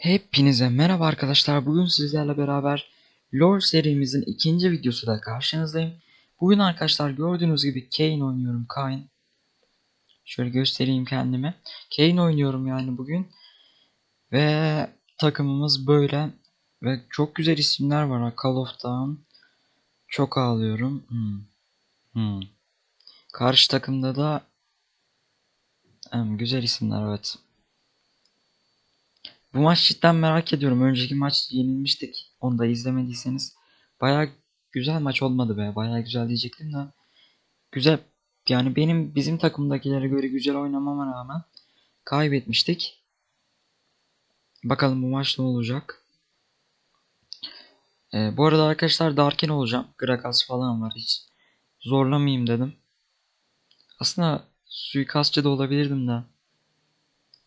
Hepinize merhaba arkadaşlar. Bugün sizlerle beraber LoL serimizin ikinci videosuyla karşınızdayım. Bugün arkadaşlar gördüğünüz gibi Kayn oynuyorum. Kayn. Şöyle göstereyim kendimi. Kayn oynuyorum yani bugün. Ve takımımız böyle. Ve çok güzel isimler var. Call of Duty. Çok ağlıyorum. Hmm. Hmm. Karşı takımda da em, güzel isimler evet. Bu maç cidden merak ediyorum. Önceki maç yenilmiştik. Onu da izlemediyseniz. Baya güzel maç olmadı be. Baya güzel diyecektim de. Güzel. Yani benim bizim takımdakilere göre güzel oynamama rağmen kaybetmiştik. Bakalım bu maç ne olacak. Ee, bu arada arkadaşlar Darkin olacağım. Gragas falan var. Hiç zorlamayayım dedim. Aslında suikastçı da olabilirdim de.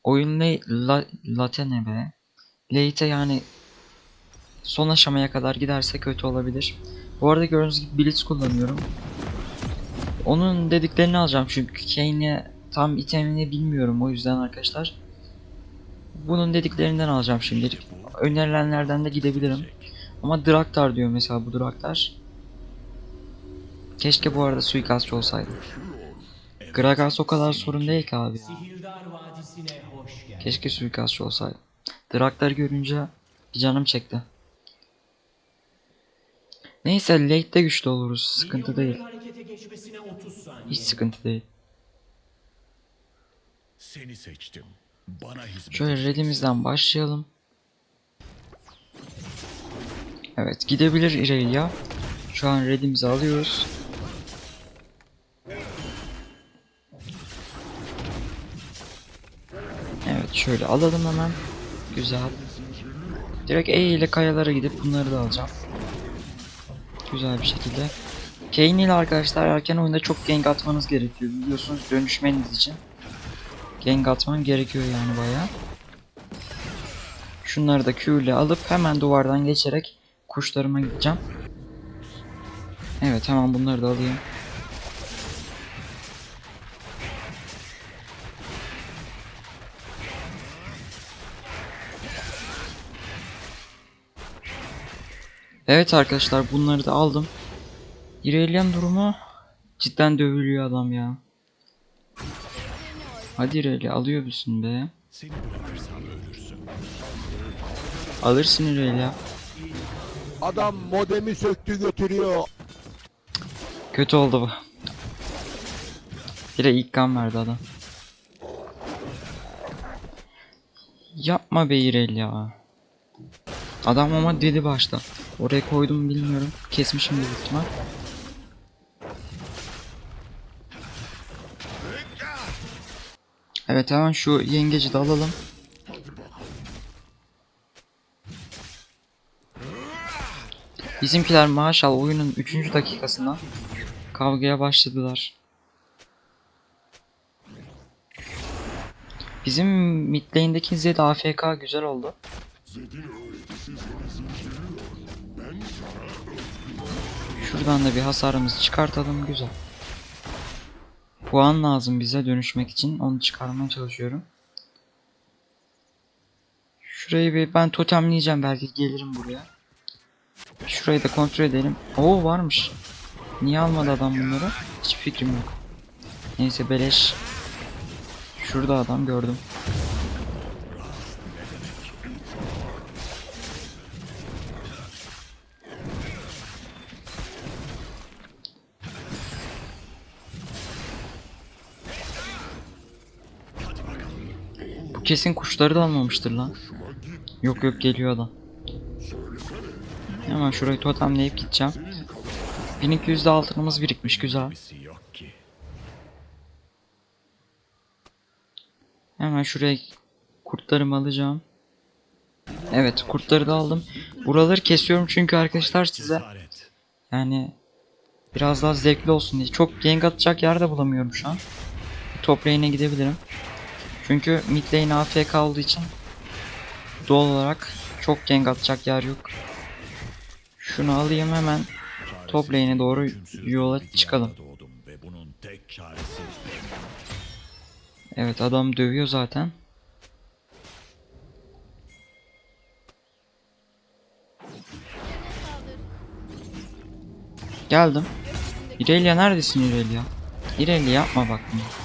Oyun ne? La, late ne be? Late yani son aşamaya kadar giderse kötü olabilir. Bu arada gördüğünüz gibi Blitz kullanıyorum. Onun dediklerini alacağım çünkü Kane'e tam itemini bilmiyorum o yüzden arkadaşlar. Bunun dediklerinden alacağım şimdilik. Önerilenlerden de gidebilirim. Ama Draktar diyor mesela bu Draktar. Keşke bu arada suikastçı olsaydı. Gragas o kadar sorun değil ki abi ya. Sihirdar Vadisi'ne hoş geldin. Keşke suikastçı olsaydı. Draktar görünce bir canım çekti. Neyse late'de güçlü oluruz. Sıkıntı değil. Milyonların harekete geçmesine 30 saniye. Hiç sıkıntı değil. Seni seçtim. Bana hizmet Şöyle redimizden başlayalım. Evet gidebilir Irelia. Şu an redimizi alıyoruz. Şöyle alalım hemen. Güzel. Direkt E ile kayalara gidip bunları da alacağım. Güzel bir şekilde. Kayn ile arkadaşlar erken oyunda çok gank atmanız gerekiyor biliyorsunuz dönüşmeniz için. Gank atman gerekiyor yani bayağı. Şunları da Q ile alıp hemen duvardan geçerek kuşlarıma gideceğim. Evet hemen bunları da alayım. Evet arkadaşlar bunları da aldım. İlerleyen durumu cidden dövülüyor adam ya. Hadi İrelia alıyor musun be? Alırsın İrelia. Adam modemi söktü götürüyor. Kötü oldu bu. Bir de ilk kan verdi adam. Yapma be İrel ya. Adam ama dedi başta. Oraya koydum bilmiyorum. Kesmişim büyük ihtimal. Evet hemen şu yengeci de alalım. Bizimkiler maşallah oyunun 3. dakikasında kavgaya başladılar. Bizim mid Zed AFK güzel oldu. Şuradan da bir hasarımızı çıkartalım güzel. Puan lazım bize dönüşmek için onu çıkarmaya çalışıyorum. Şurayı bir ben totemleyeceğim belki gelirim buraya. Şurayı da kontrol edelim. Oo varmış. Niye almadı adam bunları? Hiç fikrim yok. Neyse beleş. Şurada adam gördüm. Kesin kuşları da almamıştır lan. Yok yok geliyor adam. Hemen şurayı totemleyip gideceğim. 1200'de altınımız birikmiş güzel. Hemen şuraya kurtlarımı alacağım. Evet kurtları da aldım. Buraları kesiyorum çünkü arkadaşlar size yani biraz daha zevkli olsun diye. Çok gank atacak yer bulamıyorum şu an. Top lane'e gidebilirim. Çünkü mid lane afk olduğu için doğal olarak çok gank atacak yer yok. Şunu alayım hemen top lane'e doğru yola çıkalım. Evet adam dövüyor zaten. Geldim. İrelia neredesin İrelia? İrelia yapma bak bunu.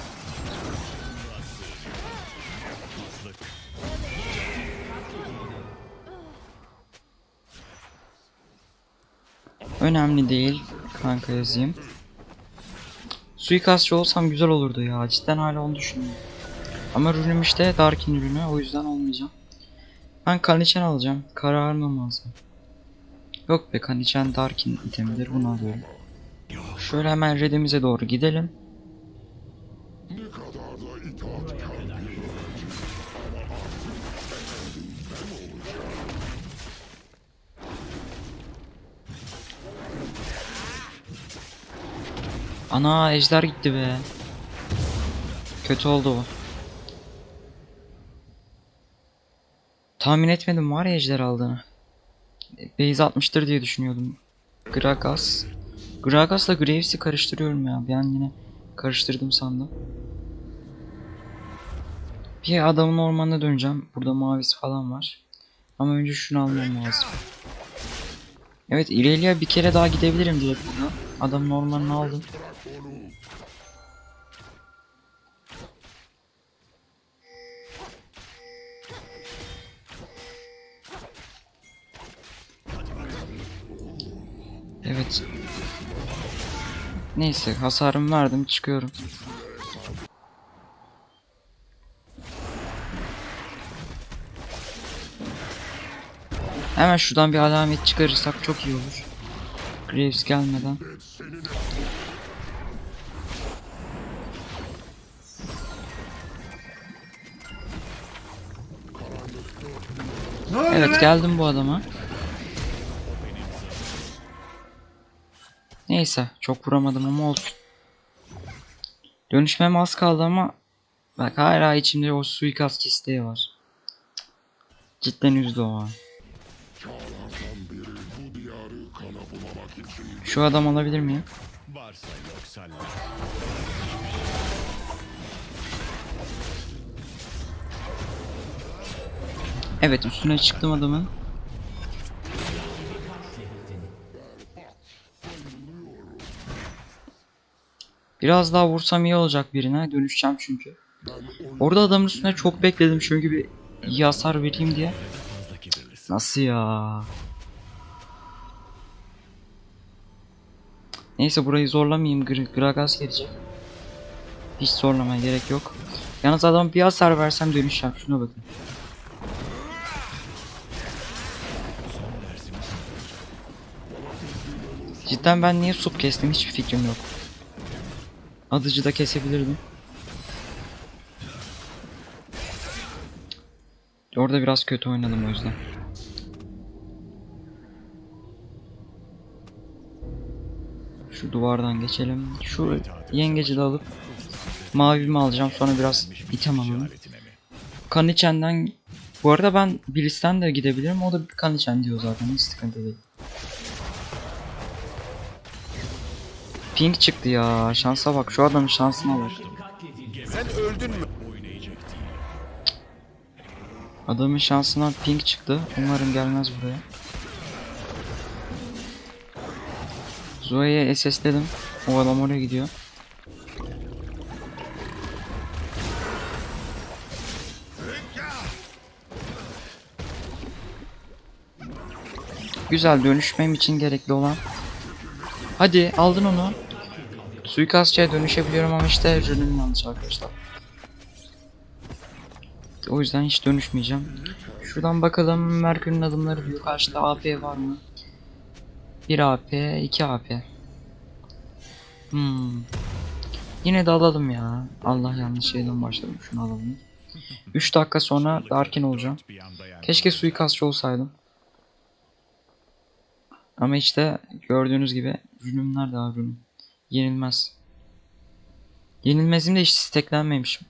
Önemli değil. Kanka yazayım. Suikastçı olsam güzel olurdu ya. Cidden hala onu düşünüyorum. Ama ürünüm işte Darkin ürünü. O yüzden olmayacağım. Ben Kanichen alacağım. Kararım lazım. Yok be Kanichen Darkin itemidir. Bunu alıyorum. Şöyle hemen redimize doğru gidelim. Ana ejder gitti be. Kötü oldu bu. Tahmin etmedim var ya ejder aldığını. Base atmıştır diye düşünüyordum. Gragas. Gragas'la Graves'i karıştırıyorum ya. Bir an yine karıştırdım sandım. Bir adamın ormanına döneceğim. Burada mavisi falan var. Ama önce şunu almam lazım. Evet İrelia bir kere daha gidebilirim diye burada. Adamın ormanını aldım. Evet. Neyse hasarımı verdim çıkıyorum. Hemen şuradan bir alamet çıkarırsak çok iyi olur. Graves gelmeden. Evet geldim bu adama. Neyse çok vuramadım ama olsun. Dönüşmem az kaldı ama bak hala içimde o suikast isteği var. Cidden üzdü o an. Şu adam alabilir miyim? Evet üstüne çıktım adamın. Biraz daha vursam iyi olacak birine. Dönüşeceğim çünkü. Orada adamın üstüne çok bekledim çünkü bir iyi hasar vereyim diye. Nasıl ya? Neyse burayı zorlamayayım. Gr Gragas gelecek. Hiç zorlamaya gerek yok. Yalnız adam bir hasar versem dönüşeceğim. Şuna bakın. Cidden ben niye sup kestim hiçbir fikrim yok. Adıcı da kesebilirdim. Orada biraz kötü oynadım o yüzden. Şu duvardan geçelim. Şu yengeci de alıp mavimi alacağım sonra biraz item alalım. Mi? Kaniçen'den bu arada ben Bliss'ten de gidebilirim. O da Kaniçen diyor zaten. Hiç sıkıntı değil. Pink çıktı ya. Şansa bak. Şu adamın şansına bak. Sen öldün mü? Adamın şansına pink çıktı. Umarım gelmez buraya. Zoe'ye SS'ledim. O adam oraya gidiyor. Güzel dönüşmem için gerekli olan. Hadi aldın onu. Suikastçıya dönüşebiliyorum ama işte ürünüm yanlış arkadaşlar. O yüzden hiç dönüşmeyeceğim. Şuradan bakalım Merkür'ün adımları diyor. Karşıda AP var mı? 1 AP, 2 AP. Hmm. Yine de alalım ya. Allah yanlış şeyden başladım. Şunu alalım. 3 dakika sonra Darkin olacağım. Keşke suikastçı olsaydım. Ama işte gördüğünüz gibi ürünüm nerede abi ürünüm? Yenilmez. Yenilmezim de hiç steklenmemişim.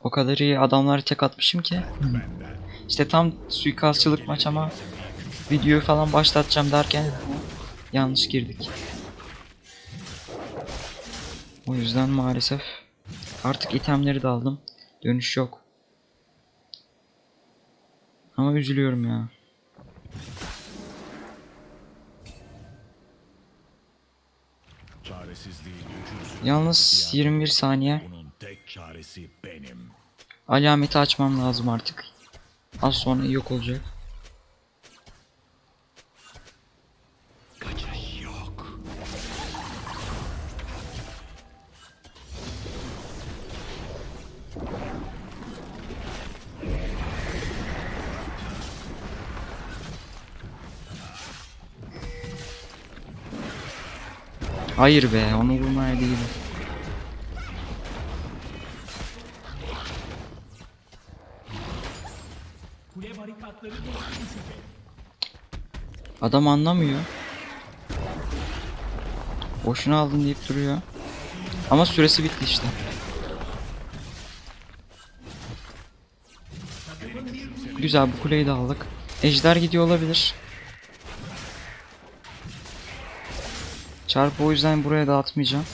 O kadar iyi adamları tek atmışım ki. İşte tam suikastçılık maç ama videoyu falan başlatacağım derken yanlış girdik. O yüzden maalesef artık itemleri de aldım. Dönüş yok. Ama üzülüyorum ya. Yalnız 21 saniye. Alameti açmam lazım artık. Az sonra yok olacak. Hayır be onu vurmaya değil. Adam anlamıyor. Boşuna aldın deyip duruyor. Ama süresi bitti işte. Güzel bu kuleyi de aldık. Ejder gidiyor olabilir. Çarpı o yüzden buraya da atmayacağım.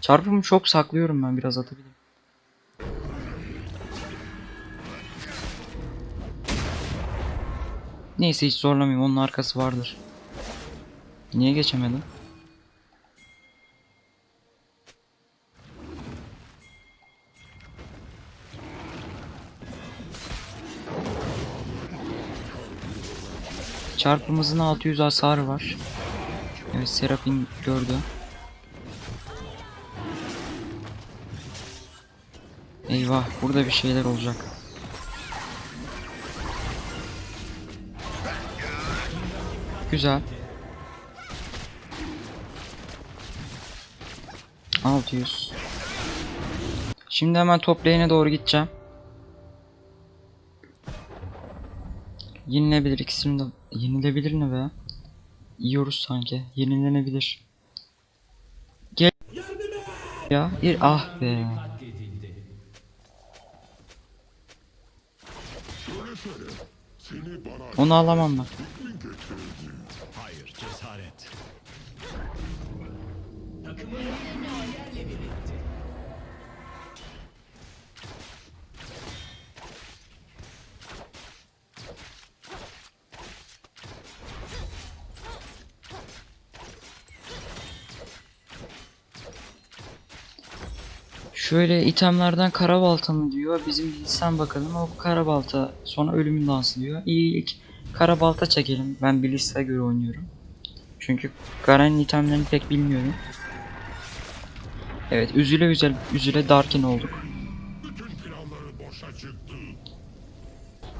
Çarpımı çok saklıyorum ben biraz atabilirim. Neyse hiç zorlamayayım onun arkası vardır. Niye geçemedim? Çarpımızın 600 hasarı var. Evet Serafin gördü. Eyvah burada bir şeyler olacak. Güzel. 600. Şimdi hemen top lane'e doğru gideceğim. Yenilebilir ikisini de. Yenilebilir ne be? Yiyoruz sanki. Yenilenebilir. Gel. Ya. Bir ah be. Onu alamam ben. Şöyle itemlerden karabalta mı diyor. Bizim bilsen bakalım. O karabalta sonra ölümün dansı diyor. İyi ilk karabalta çekelim. Ben Bliss'e göre oynuyorum. Çünkü Garen'in itemlerini pek bilmiyorum. Evet üzüle üzüle, üzüle Darkin olduk.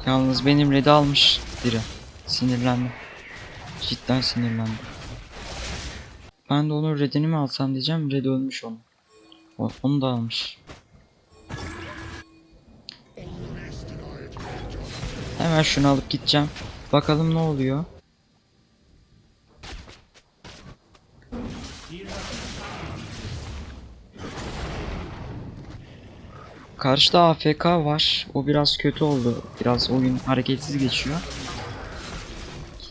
Yalnız benim red'i almış biri. Sinirlendim. Cidden sinirlendim. Ben de onun red'ini mi alsam diyeceğim. Red ölmüş onun. Onu da almış. Hemen şunu alıp gideceğim. Bakalım ne oluyor. Karşıda AFK var. O biraz kötü oldu. Biraz oyun hareketsiz geçiyor.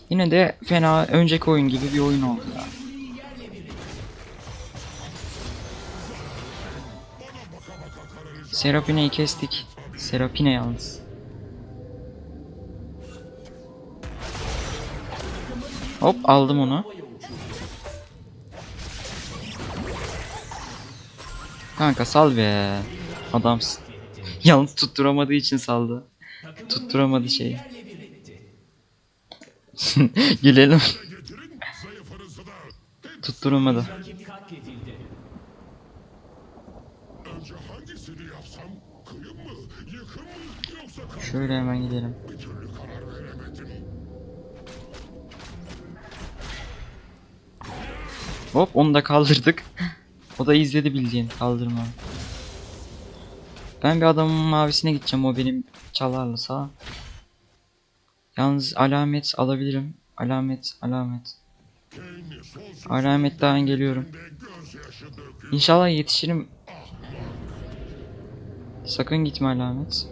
Yine de fena önceki oyun gibi bir oyun oldu ya. Serapine'yi kestik. Serapine yalnız. Hop aldım onu. Kanka sal be. Adamsın. Yalnız tutturamadığı için saldı. Tutturamadı şeyi. Gülelim. Tutturamadı. Şöyle hemen gidelim. Hop onu da kaldırdık. o da izledi bildiğin kaldırma. Ben bir adamın mavisine gideceğim o benim çalarlı sağ. Yalnız alamet alabilirim. Alamet, alamet. Alametten geliyorum. İnşallah yetişirim. Sakın gitme alamet.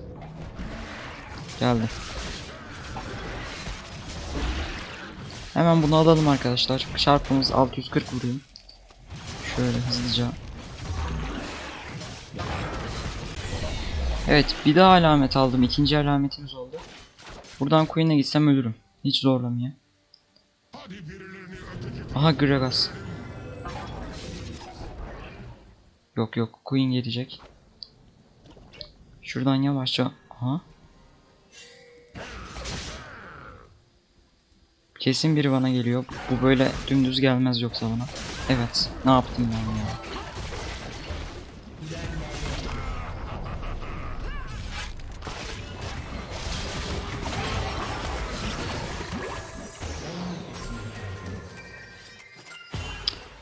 Geldi. Hemen bunu alalım arkadaşlar. Çarpımız 640 vurayım. Şöyle hızlıca. Evet bir daha alamet aldım. İkinci alametimiz oldu. Buradan Queen'e gitsem ölürüm. Hiç öteki Aha Gragas. Yok yok Queen gelecek. Şuradan yavaşça. Aha. Kesin biri bana geliyor. Bu böyle dümdüz gelmez yoksa bana. Evet. Ne yaptım ben ya?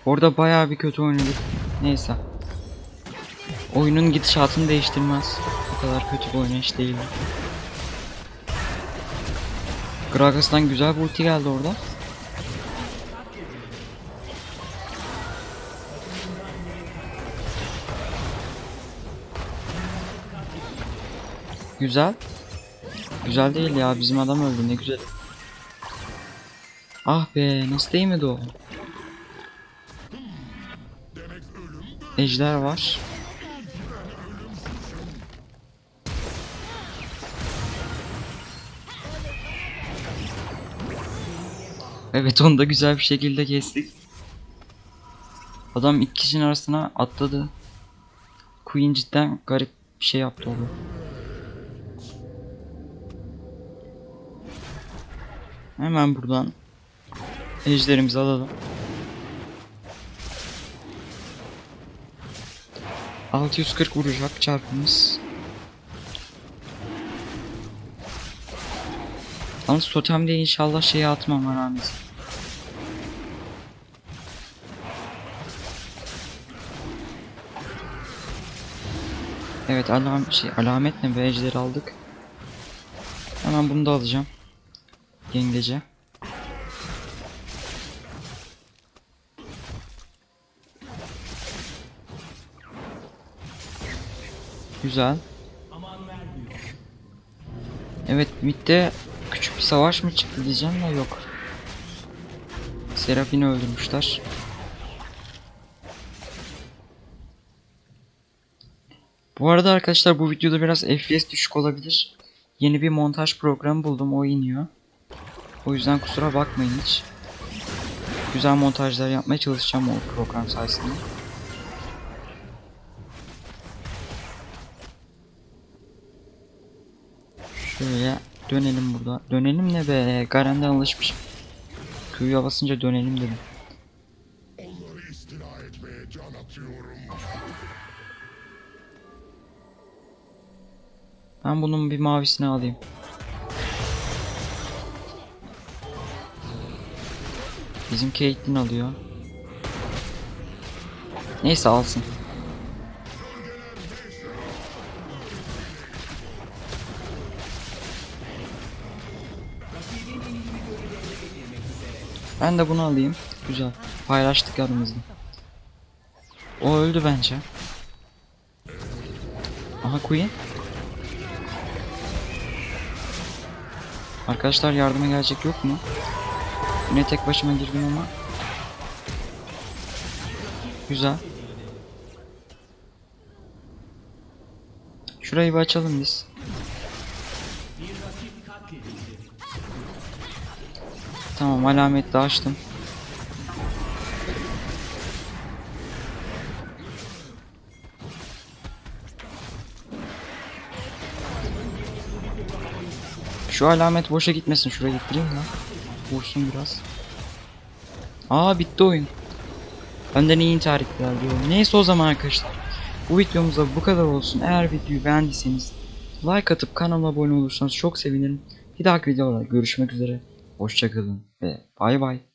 Orada bayağı bir kötü oynadık. Neyse. Oyunun gidişatını değiştirmez. O kadar kötü bir oynayış değil. Gragas'tan güzel bir ulti geldi orada. Güzel. Güzel değil ya bizim adam öldü ne güzel. Ah be nasıl değmedi o? Ejder var. Evet onu da güzel bir şekilde kestik. Adam iki kişinin arasına atladı. Queen cidden garip bir şey yaptı orada. Hemen buradan ejderimizi alalım. 640 vuracak çarpımız. Yalnız totem diye inşallah şeyi atmam aramız. Evet alam şey alamet ne be ejderi aldık. Hemen bunu da alacağım. Yengece. Güzel. Evet midde küçük bir savaş mı çıktı diyeceğim de yok. Seraphine öldürmüşler. Bu arada arkadaşlar bu videoda biraz FPS düşük olabilir. Yeni bir montaj programı buldum o iniyor. O yüzden kusura bakmayın hiç. Güzel montajlar yapmaya çalışacağım o program sayesinde. Şöyle dönelim burada. Dönelim ne be? Garen'den alışmışım. Q'ya basınca dönelim dedim. Ben bunun bir mavisini alayım. Bizim Caitlyn alıyor. Neyse alsın. Ben de bunu alayım. Güzel. Paylaştık aramızda. O öldü bence. Aha Queen. Arkadaşlar yardıma gelecek yok mu? Yine tek başıma girdim ama. Güzel. Şurayı bir açalım biz. Tamam alamet de açtım. Şu alamet boşa gitmesin. Şuraya gittireyim ya. Vursun biraz. Aa bitti oyun. Benden iyi intihar ettiler diyor. Neyse o zaman arkadaşlar. Bu videomuzda bu kadar olsun. Eğer videoyu beğendiyseniz like atıp kanala abone olursanız çok sevinirim. Bir dahaki videoda görüşmek üzere. Hoşçakalın ve bay bay.